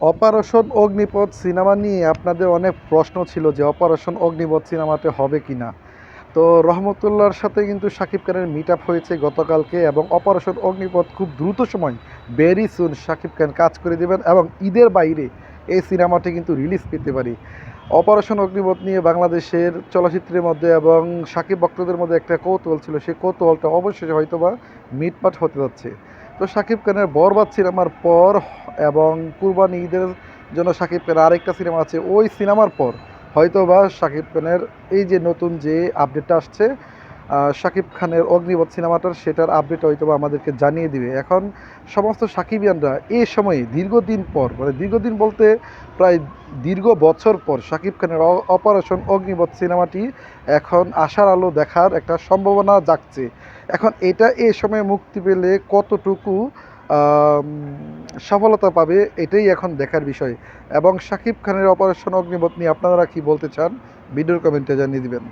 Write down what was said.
Operation Agnipath cinema নিয়ে আপনাদের অনেক প্রশ্ন ছিল যে অপারেশন অগ্নিপথ সিনেমাতে হবে কি না। তো রহমতুল্লাহর সাথে কিন্তু শাকিব খানের মিট আপ হয়েছে গতকালকে এবং অপারেশন অগ্নিপথ খুব দ্রুত সময় ভেরি সুন শাকিব খান কাজ করে দেবেন এবং ঈদের বাইরে এই সিনেমাটি কিন্তু রিলিজ পেতে পারি। অপারেশন অগ্নিপথ নিয়ে বাংলাদেশের চলচ্চিত্রের মধ্যে এবং সাকিব ভক্তদের মধ্যে একটা কৌতূহল ছিল। সেই কৌতূহলটা অবশ্যই হয়তোবা মিটপাট হতে যাচ্ছে। তো শাকিব খানের বরবাদ সিনেমার পর এবং কুরবানি ঈদের জন্য শাকিব খানের আরেকটা সিনেমা আছে, ওই সিনেমার পর হয়তো বা শাকিব খানের এই যে নতুন যে আপডেটটা আসছে শাকিব খানের অগ্নিপথ সিনেমাটার সেটার আপডেট হয়তো আমাদেরকে জানিয়ে দিবে। এখন সমস্ত সাকিবিয়ানরা এই সময়ে দীর্ঘদিন পর মানে দীর্ঘদিন বলতে প্রায় দীর্ঘ বছর পর শাকিব খানের অপারেশন অগ্নিপথ সিনেমাটি এখন আশার আলো দেখার একটা সম্ভাবনা জাগছে। এখন এটা এই সময়ে মুক্তি পেলে কতটুকু সফলতা পাবে এটাই এখন দেখার বিষয়। এবং শাকিব খানের অপারেশন অগ্নিপথ নিয়ে আপনারা কি বলতে চান, ভিডিওর কমেন্টে জানিয়ে দিবেন।